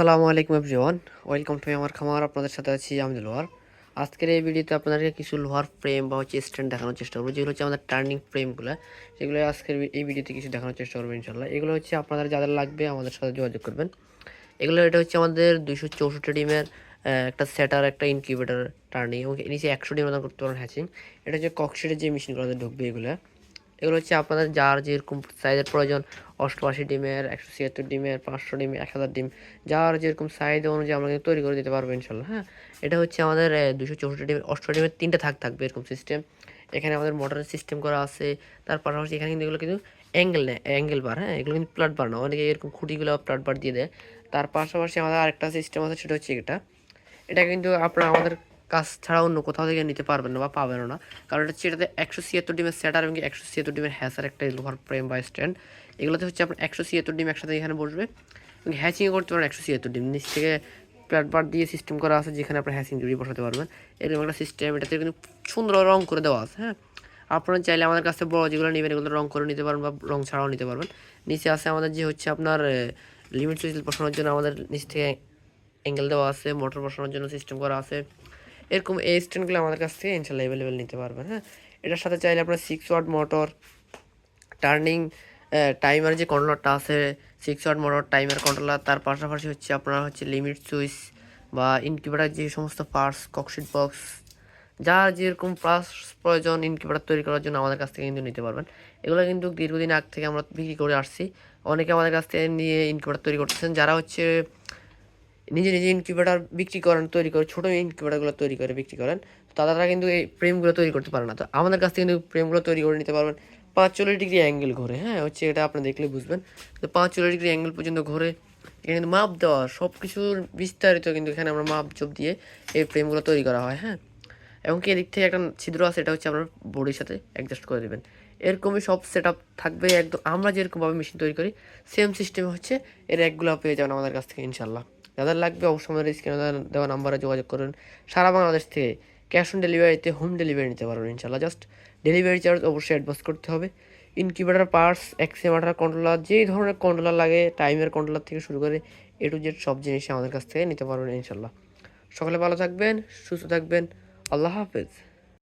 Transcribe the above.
আসসালামু আলাইকুম everyone. Welcome to আমার খামার, আপনাদের সাথে আছি আমি লোহার। আজকের এই ভিডিওতে আপনাদেরকে কিছু লোহার ফ্রেম বা হচ্ছে স্ট্যান্ড দেখানোর চেষ্টা করব। যেগুলো হচ্ছে আমাদের টার্নিং ফ্রেমগুলো সেগুলো আজকের এই ভিডিওতে কিছু দেখানোর চেষ্টা করব ইনশাল্লাহ এগুলো হচ্ছে আপনাদের যাদের লাগবে আমাদের সাথে যোগাযোগ করবেন। এগুলো এটা হচ্ছে আমাদের দুইশো চৌষট্টি ডিমের একটা সেটার একটা ইনকিউবেটার টার্নিং এবং নিচে একশো ডিম করতে পারেন হ্যাচিং এটা হচ্ছে ককশিটের যে মেশিনগুলোতে ঢুকবে এগুলো। এগুলো হচ্ছে আপনাদের যার যেরকম সাইজের প্রয়োজন। অষ্টআশি ডিমের, একশো ছিয়াত্তর ডিমের, পাঁচশো ডিম, এক হাজার ডিম, যার যেরকম সাইজ অনুযায়ী আমরা কিন্তু তৈরি করে দিতে পারব ইনশাল্লাহ হ্যাঁ? এটা হচ্ছে আমাদের দুশো চৌষট্টি ডিমের, অষ্টআশি ডিমের তিনটে থাক থাকবে এরকম সিস্টেম এখানে আমাদের মোটরের সিস্টেম করা আছে, তার পাশাপাশি এখানে কিন্তু এগুলো কিন্তু অ্যাঙ্গেল নেয় অ্যাঙ্গেল বার হ্যাঁ? এগুলো কিন্তু প্লাট বার না, অনেকে এরকম খুঁটিগুলো প্লাট বার দিয়ে দেয়। তার পাশাপাশি আমাদের আরেকটা সিস্টেম আছে, সেটা হচ্ছে এটা। এটা কিন্তু আপনারা আমাদের কাজ ছাড়া অন্য কোথাও থেকে নিতে পারবেন না বা পাবেনও না। কারণ এটা হচ্ছে এটাতে একশো ছিয়াত্তর ডিমের সেটার এবং একশো ছিয়াত্তর ডিমের হ্যাসার একটা লোহার ফ্রেম বা স্ট্যান্ড এগুলোতে হচ্ছে আপনার একশো ছিয়াত্তর ডিম একসাথে এখানে বসবে। এবং হ্যাচিংও করতে পারেন একশো ছিয়াত্তর ডিম। নিচ থেকে প্ল্যাটবার দিয়ে সিস্টেম করা আছে যেখানে আপনার হ্যাচিং জুড়ি বসাতে পারবেন। এরকম একটা সিস্টেম এটাতে কিন্তু সুন্দর রং করে দেওয়া আছে হ্যাঁ। আপনারা চাইলে আমাদের কাছে বড় যেগুলো নেবেন এগুলো রং করে নিতে পারবেন বা রং ছাড়াও নিতে পারবেন। নিচে আছে আমাদের যে হচ্ছে আপনার লিমিট সুইচ বসানোর জন্য আমাদের নিচ থেকে অ্যাঙ্গেল দেওয়া আছে মোটর বসানোর জন্য সিস্টেম করা আছে। এরকম এই স্ট্যান্ডগুলো আমাদের কাছ থেকে ইনশাল্লাহ অ্যাভেলেবেল নিতে পারবেন হ্যাঁ? এটার সাথে চাইলে আপনার six watt motor turning timer যে কন্ট্রোলারটা আছে six watt motor timer controller তার পাশাপাশি হচ্ছে আপনার হচ্ছে লিমিট সুইচ বা ইনকিউবেটার যে সমস্ত পার্টস ককশিট বক্স যার যেরকম পার্স প্রয়োজন ইনকিউবেটার তৈরি করার জন্য আমাদের কাছ থেকে কিন্তু নিতে পারবেন। এগুলো কিন্তু দীর্ঘদিন আগ থেকে আমরা বিক্রি করে আসছি। অনেকে আমাদের কাছ থেকে নিয়ে ইনকিউবেটার তৈরি করতেছেন, যারা হচ্ছে নিজে নিজে ইনকিউবেটার বিক্রি করেন, তৈরি করে, ছোটো ইনকিউবেটারগুলো তৈরি করে বিক্রি করেন তারা কিন্তু এই ফ্রেমগুলো তৈরি করতে পারে না। তো আমাদের কাছ থেকে কিন্তু ফ্রেমগুলো তৈরি করে নিতে পারবেন পাঁচচল্লিশ ডিগ্রি অ্যাঙ্গেল ঘোরে হ্যাঁ? হচ্ছে এটা আপনি দেখলে বুঝবেন। তো পাঁচচল্লিশ ডিগ্রি অ্যাঙ্গেল পর্যন্ত ঘোরে, এখানে কিন্তু মাপ দেওয়া সব কিছুর বিস্তারিত কিন্তু এখানে আমরা মাপ চোপ দিয়ে এই ফ্রেমগুলো তৈরি করা হয় হ্যাঁ? এবং কি এদিক থেকে একটা ছিদ্র আছে, এটা হচ্ছে আপনার বডির সাথে অ্যাডজাস্ট করে দেবেন। এরকমই সব সেট আপ থাকবে একদম, আমরা যেরকমভাবে মেশিন তৈরি করি সেম সিস্টেমে হচ্ছে এর একগুলো পেয়ে যাবেন আমাদের কাছ থেকে ইনশাল্লাহ যাদের লাগবে অবশ্যই আমাদের স্ক্রিনে দেওয়া নাম্বারে যোগাযোগ করুন। সারা বাংলাদেশ থেকে ক্যাশ অন ডেলিভারিতে হোম ডেলিভারি নিতে পারবেন ইনশাল্লাহ জাস্ট ডেলিভারি চার্জ অবশ্যই অ্যাডভান্স করতে হবে। ইনকিউবেটার পার্টস এক্সিমাটার কন্ট্রোলার যেই ধরনের কন্ট্রোলার লাগে টাইমের কন্ট্রোলার থেকে শুরু করে এ টু জেড সব জিনিসই আমাদের কাছ থেকে নিতে পারবেন ইনশাল্লাহ সকালে ভালো থাকবেন, সুস্থ থাকবেন। আল্লাহ হাফেজ।